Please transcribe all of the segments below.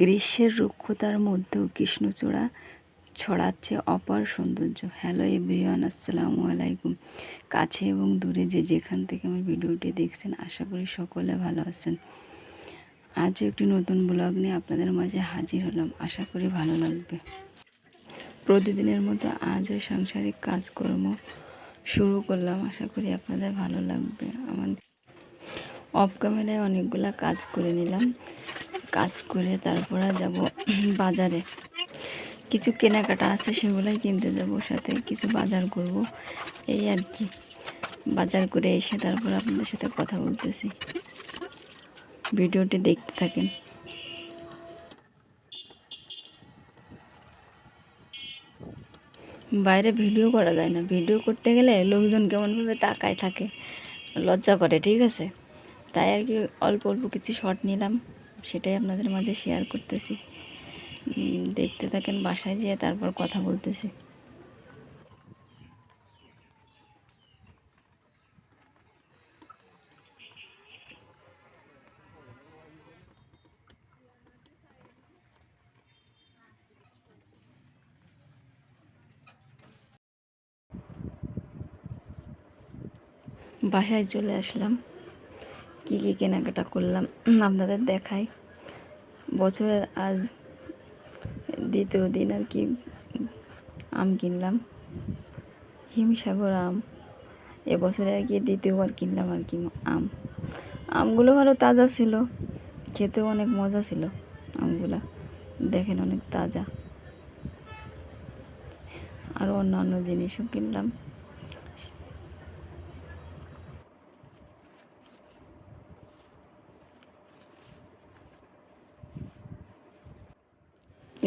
গ্রীষ্মের রুক্ষতার মধ্যেও কৃষ্ণচূড়া ছড়াচ্ছে অপার সৌন্দর্য। হ্যালো এভরিওয়ান আসসালামু আলাইকুম। কাছে এবং দূরে যে যেখান থেকে আমার ভিডিওটি দেখছেন, আশা করি সকলে ভালো আছেন। আজও একটি নতুন ব্লগ নিয়ে আপনাদের মাঝে হাজির হলাম। আশা করি ভালো লাগবে। প্রতিদিনের মতো আজও সাংসারিক কাজকর্ম শুরু করলাম। আশা করি আপনাদের ভালো লাগবে। আমার অফ ক্যামেরায় অনেকগুলা কাজ করে নিলাম। কাজ করে তারপরে যাব বাজারে। কিছু কেনাকাটা আছে সেগুলাই কিনতে যাব, সাথে কিছু বাজার করব। এই আর কি। বাজার করে এসে তারপর আপনাদের সাথে কথা বলতেছি। ভিডিওটি দেখতে থাকেন। বাইরে ভিডিও করা যায় না। ভিডিও করতে গেলে লোকজন কেমনভাবে তাকায় থাকে, লজ্জা করে, ঠিক আছে? তাই আর কি অল্প অল্প কিছু শর্ট নিলাম। সেটাই আপনাদের মাঝে শেয়ার করতেছি। দেখতে থাকেন বাসায় যেয়ে তারপর কথা বলতেছি। বাসায় চলে আসলাম। কী কী কেনাকাটা করলাম। আপনাদের দেখাই। বছরের আজ দ্বিতীয় দিন আর কি আম কিনলাম। হিমসাগর আম। এবছরে আর কি দ্বিতীয়বার কিনলাম আর কি আম। আমগুলো ভালো তাজা ছিল। খেতেও অনেক মজা ছিল আমগুলা। দেখেন অনেক তাজা। আরও অন্যান্য জিনিসও কিনলাম।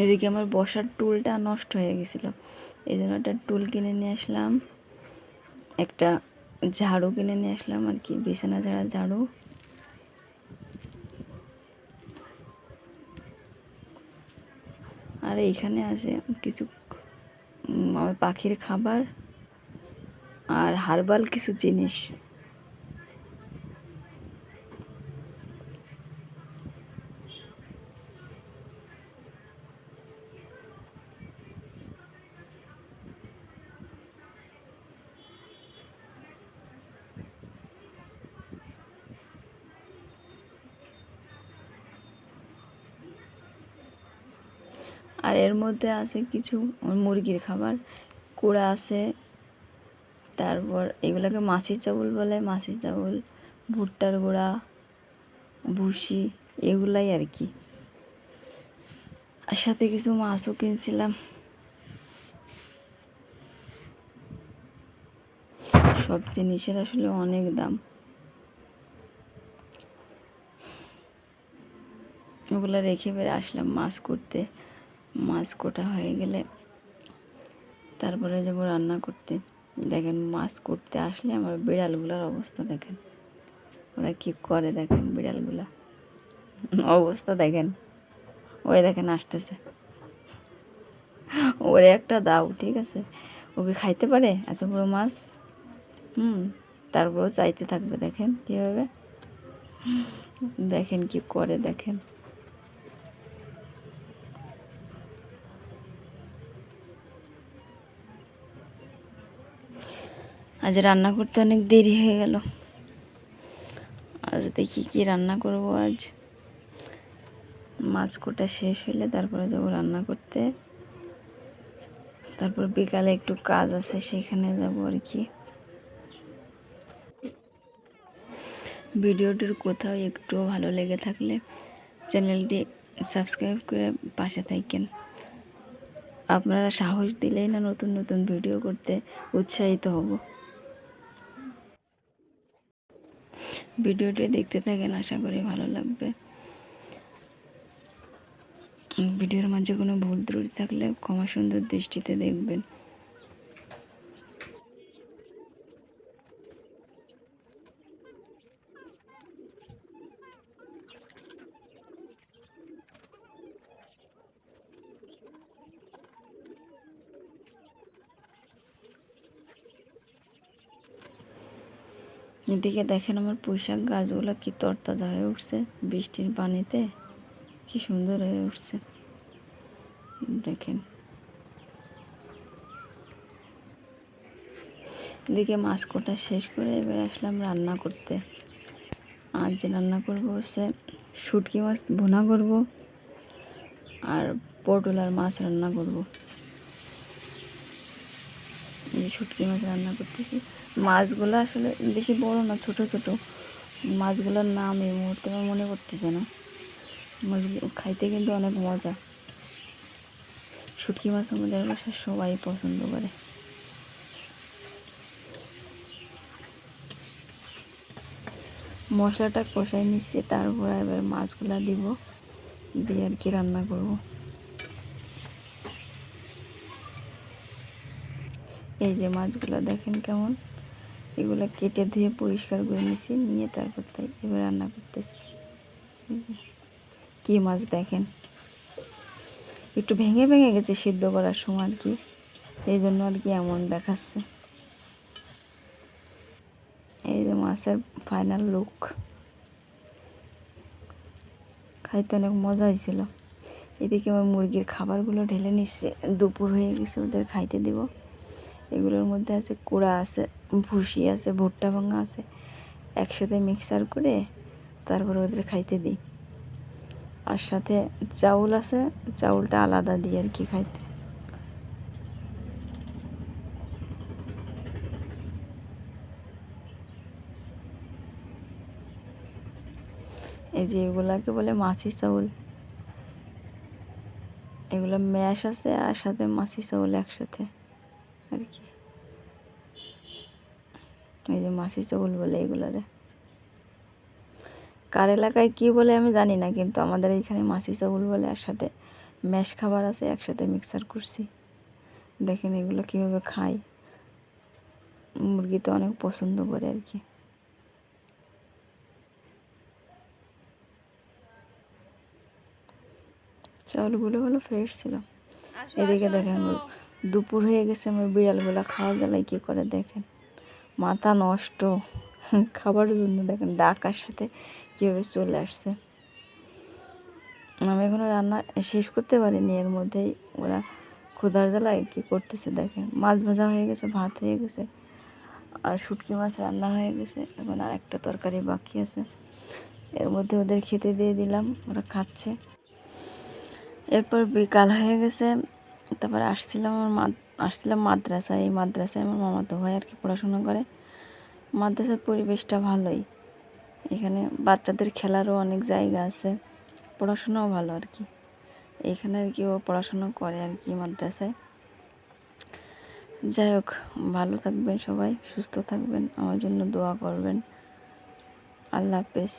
এদিকে আমার বসার টুলটা নষ্ট হয়ে গেছিল। এই জন্য একটা টুল কিনে নিয়ে আসলাম। একটা ঝাড়ু কিনে নিয়ে আসলাম আর কি, বিছানা ঝাড়া ঝাড়ু। আর এইখানে আছে কিছু পাখির খাবার আর হার্বাল কিছু জিনিস। আর এর মধ্যে আছে কিছু মুরগির খাবার। কুড়া আছে, তারপর এগুলোকে মাছি চাউল বলে মাছি চাউল, ভুট্টার গুঁড়া, ভুসি, এগুলাই আর কি। আর সাথে কিছু মাছও কিনছিলাম। সব জিনিসের আসলে অনেক দাম। ওগুলো রেখে বেড়ে আসলাম মাছ করতে। মাছ কোটা হয়ে গেলে তারপরে যাব রান্না করতে। দেখেন মাছ করতে আসলে আমার বিড়ালগুলোর অবস্থা দেখেন। ওরা কি করে দেখেন বিড়ালগুলা? অবস্থা দেখেন। ওই দেখেন আসতেছে। ওরে একটা দাও, ঠিক আছে। ওকে খাইতে পারে এত বড় মাছ? হুম, তারপরেও চাইতে থাকবে দেখেন কীভাবে। দেখেন কি করে দেখেন। আজ রান্না করতে অনেক দেরি হয়ে গেল। আজ দেখি কি রান্না করব আজ। মাছ কোটা শেষ হইলে তারপরে যাব রান্না করতে। তারপর বিকালে একটু কাজ আছে, সেখানে যাব আর কি। ভিডিওটির কোথাও একটু ভালো লেগে থাকলে চ্যানেলটি সাবস্ক্রাইব করে পাশে থাকেন আপনারা সাহস দিলেই না নতুন নতুন ভিডিও করতে উৎসাহিত হব। ভিডিওটি দেখতে থাকেন, আশা করি ভালো লাগবে। ভিডিওর মাঝে কোনো ভুল ত্রুটি থাকলে ক্ষমা সুন্দর দৃষ্টিতে দেখবেন। এদিকে দেখেন আমার পুঁইশাক গাছগুলো কি তরতাজা হয়ে উঠছে, বৃষ্টির পানিতে। কি সুন্দর হয়ে উঠছে। দেখেন। এদিকে মাছ কোটা শেষ করে এবার আসলাম রান্না করতে। আজ যে রান্না করব হচ্ছে শুটকি মাছ ভুনা করব আর পটল আর মাছ রান্না করব। এই শুটকি মাছ রান্না করতেছি। মাছগুলো আসলে বেশি বড় না, ছোট ছোট। মাছগুলোর নাম এই মুহূর্তে আমার মনে পড়তেছে না। মাছগুলো খাইতে কিন্তু অনেক মজা। শুটকি মাছ আমাদের বাসায় সবাই পছন্দ করে। মশলাটা কষাই নিচ্ছে, তারপর এবার মাছগুলো দিব। দিয়ে আর কি রান্না করব। এই যে মাছগুলো দেখেন কেমন? এগুলো কেটে ধুয়ে পরিষ্কার করে নিছি, নিয়ে তারপর তাই এবার রান্না করতেছি। কি মাছ দেখেন? একটু ভেঙে ভেঙে গেছে সিদ্ধ করার সময় আর কি, এই জন্য আর কি এমন দেখাচ্ছে। এই যে মাছের ফাইনাল লুক খাইতে অনেক মজা হয়েছিল। এদিকে আমার মুরগির খাবারগুলো ঢেলে নিচ্ছে, দুপুর হয়ে গেছে ওদের খাইতে দিব। এগুলোর মধ্যে আছে কুড়া আছে ভুসি আছে, ভুট্টা ভাঙা আছে, একসাথে মিক্সার করে তারপরে ওদের খাইতে দিই। আর সাথে চাউল আছে, চাউলটা আলাদা দিই আর কি খাইতে। এই যে এগুলাকে বলে মাছি চাউল। এগুলো ম্যাশ আছে আর সাথে মাছি চাউল একসাথে আর কি। এই যে মাসি চাউল বলে এগুলারে। কার এলাকায় কি বলে আমি জানি না কিন্তু আমাদের এইখানে মাসি চাউল বলে একসাথে ম্যাশ খাবার আছে একসাথে মিক্সার করছি। দেখেন এগুলো কীভাবে খাই মুরগি তো অনেক পছন্দ করে আর কি। চাউলগুলো হলো ফ্রেশ ছিল। এদিকে দেখেন দুপুর হয়ে গেছে আমার বিড়ালগুলো খাওয়া জ্বালায় কী করে দেখেন। মাথা নষ্ট। খাবারের জন্য দেখেন ডাকার সাথে কীভাবে চলে আসছে। আমি এখনও রান্না শেষ করতে পারিনি, এর মধ্যেই ওরা ক্ষুধার জ্বালায় কী করতেছে দেখেন। মাছ ভাজা হয়ে গেছে, ভাত হয়ে গেছে, আর শুটকি মাছ রান্না হয়ে গেছে, এখন আর একটা তরকারি বাকি আছে। এর মধ্যে ওদের খেতে দিয়ে দিলাম, ওরা খাচ্ছে। এরপর বিকাল হয়ে গেছে, তারপর আসছিলাম আমার মা আসছিলাম মাদ্রাসায়, এই মাদ্রাসায় আমার মামাতো ভাই আর কি পড়াশোনা করে। মাদ্রাসার পরিবেশটা ভালোই। এখানে বাচ্চাদের খেলারও অনেক জায়গা আছে, পড়াশোনাও ভালো আর কি। এখানে আর কি ও পড়াশোনা করে আর কি মাদ্রাসায়। যাই হোক, ভালো থাকবেন সবাই, সুস্থ থাকবেন, আমার জন্য দোয়া করবেন। আল্লাহ হাফেজ।